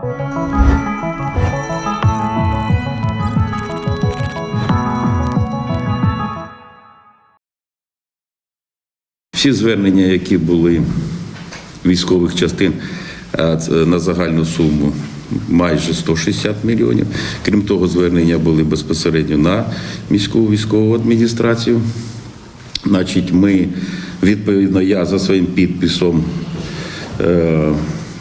Всі звернення, які були військових частин на загальну суму майже 160 мільйонів. Крім того, звернення були безпосередньо на міську військову адміністрацію. Значить, ми відповідно, я за своїм підписом е,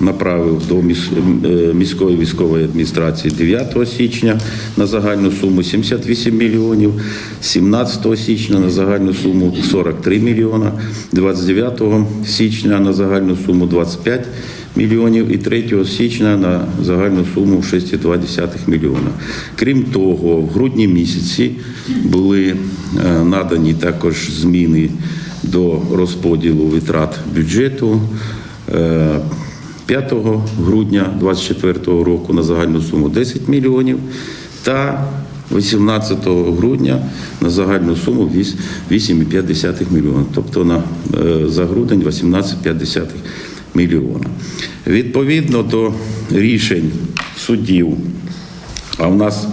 направив до е, міської військової адміністрації 9 січня на загальну суму 78 мільйонів, 17 січня на загальну суму 43 мільйона, 29 січня на загальну суму 25 мільйонів і 3 січня на загальну суму 6,2 мільйона. Крім того, в грудні місяці були е, надані також зміни до розподілу витрат бюджету. Е, 5 грудня 2024 року на загальну суму 10 мільйонів та 18 грудня на загальну суму 8,5 мільйона, тобто на, е, за грудень 18,5 мільйона. Відповідно до рішень судів, а в нас,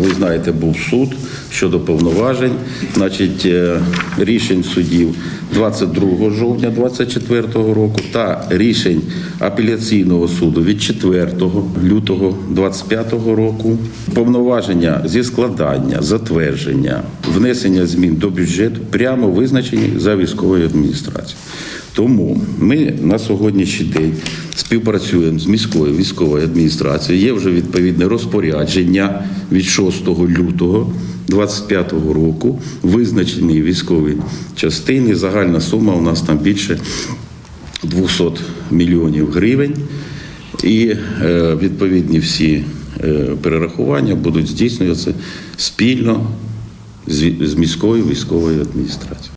ви знаєте, був суд щодо повноважень, значить, е, рішень суддів 22 жовтня 2024 року та рішень апеляційного суду від 4 лютого 2025 року. Повноваження зі складання, затвердження, внесення змін до бюджету прямо визначені за військовою адміністрацією. Тому ми на сьогоднішній день співпрацюємо з міською військовою адміністрацією. Є вже відповідне розпорядження від 6 лютого 2025 року. Визначені військові частини. Загальна сума у нас там більше 200 мільйонів гривень. І е, відповідні всі е, перерахування будуть здійснюватися спільно з міською військовою адміністрацією.